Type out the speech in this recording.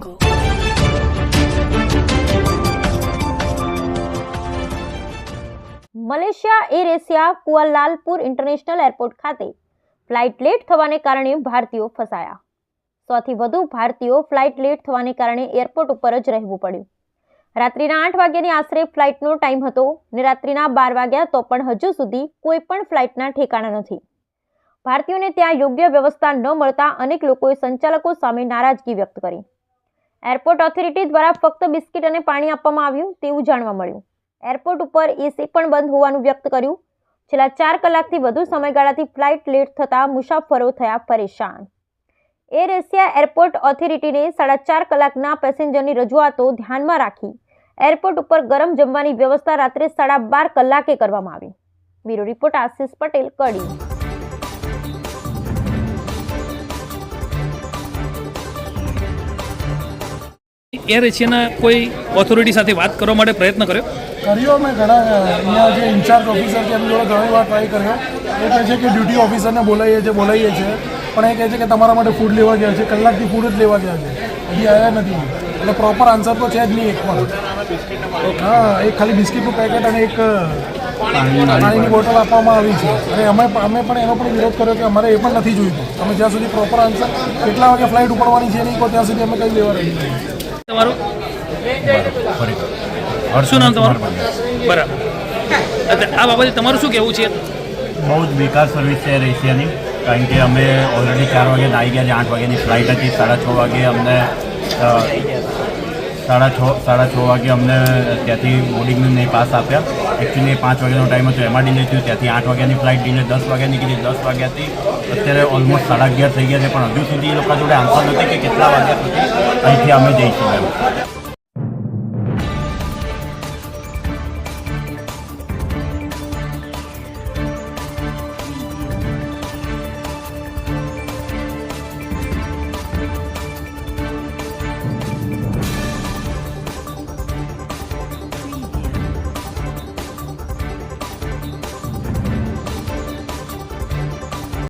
jungle. Malaysia Air Asia Kuala Lumpur international airport ખાતે flight late થવાને કારણે ભારતીયો ફસાયા. સોથી વધુ ભારતીયો ફ્લાઇટ લેટ થવાને કારણે એરપોર્ટ ઉપર જ રહેવું પડ્યું. રાત્રિના આઠ વાગ્યાની આશરે ફ્લાઇટનો ટાઈમ હતો ને રાત્રિના બાર વાગ્યા તો પણ હજુ સુધી કોઈ પણ ફ્લાઇટના ઠેકાણા નથી. ભારતીયોને ત્યાં યોગ્ય વ્યવસ્થા ન મળતા અનેક લોકોએ સંચાલકો સામે નારાજગી વ્યક્ત કરી. એરપોર્ટ ઓથોરિટી દ્વારા ફક્ત બિસ્કિટ અને પાણી આપવામાં આવ્યું તેવું જાણવા મળ્યું. એરપોર્ટ ઉપર એસી પણ બંધ હોવાનું વ્યક્ત કર્યું. છેલ્લા ચાર કલાકથી વધુ સમયગાળાથી ફ્લાઇટ લેટ થતાં મુસાફરો થયા પરેશાન. એર એશિયા એરપોર્ટ ઓથોરિટીને સાડા ચાર કલાકના પેસેન્જરની રજૂઆતો ધ્યાનમાં રાખી એરપોર્ટ ઉપર ગરમ જમવાની વ્યવસ્થા રાત્રે સાડા બાર કલાકે કરવામાં આવી. Bureau report Ashish Patel Kadi. Air એશિયાના કોઈ ઓથોરિટી સાથે વાત કરવા માટે પ્રયત્ન કર્યો? કર્યો મેં ઘણા અહીંયા જે ઇન્ચાર્જ ઓફિસર છે એમની જોડે ઘણી વાર ટ્રાય કર્યો. એ કહે છે કે ડ્યુટી ઓફિસરને બોલાવીએ છીએ બોલાવીએ છીએ પણ એ કહે છે કે તમારા માટે ફૂડ લેવા ગયા છે કલાકથી ફૂડ જ લેવા ગયા છે. હજી આવ્યા નથી. એટલે પ્રોપર આન્સર તો છે જ નહીં એક પણ હા એક ખાલી બિસ્કિટનું પેકેટ અને એક પાણીની બોટલ આપવામાં આવી છે. અને અમે અમે પણ એનો પણ વિરોધ કર્યો કે અમારે એ પણ નથી જોઈતું. અમે જ્યાં સુધી પ્રોપર આન્સર કેટલા વાગે ફ્લાઇટ ઉપડવાની છે નહીં ત્યાં સુધી અમે કંઈ લેવા રહી તમારું? શું નામ તમારું? બરાબર. આ બાબતે તમારું શું કહેવું છે? બહુ જ બેકાર સર્વિસ છે એશિયાની કારણ કે અમે ઓલરેડી ચાર વાગે આવી ગયા છે આઠ વાગ્યાની ફ્લાઇટ હતી સાડા છ વાગે અમને સાડા છ સાડા છ વાગે અમને ત્યાંથી બોર્ડિંગનું પાસ આપ્યા. એકચ્યુઅલી પાંચ વાગ્યાનો ટાઈમ હતો, એમાં ડિલે થયું. ત્યાંથી આઠ વાગ્યાની ફ્લાઇટ ડિલે દસ વાગ્યા નીકળી, દસ વાગ્યાથી અત્યારે ઓલમોસ્ટ સાડા અગિયાર થઈ ગયા છે, પણ હજુ સુધી એ લોકો જોડે આન્સર નથી કે કેટલા વાગ્યા સુધી અહીંથી અમે જઈશું એમ.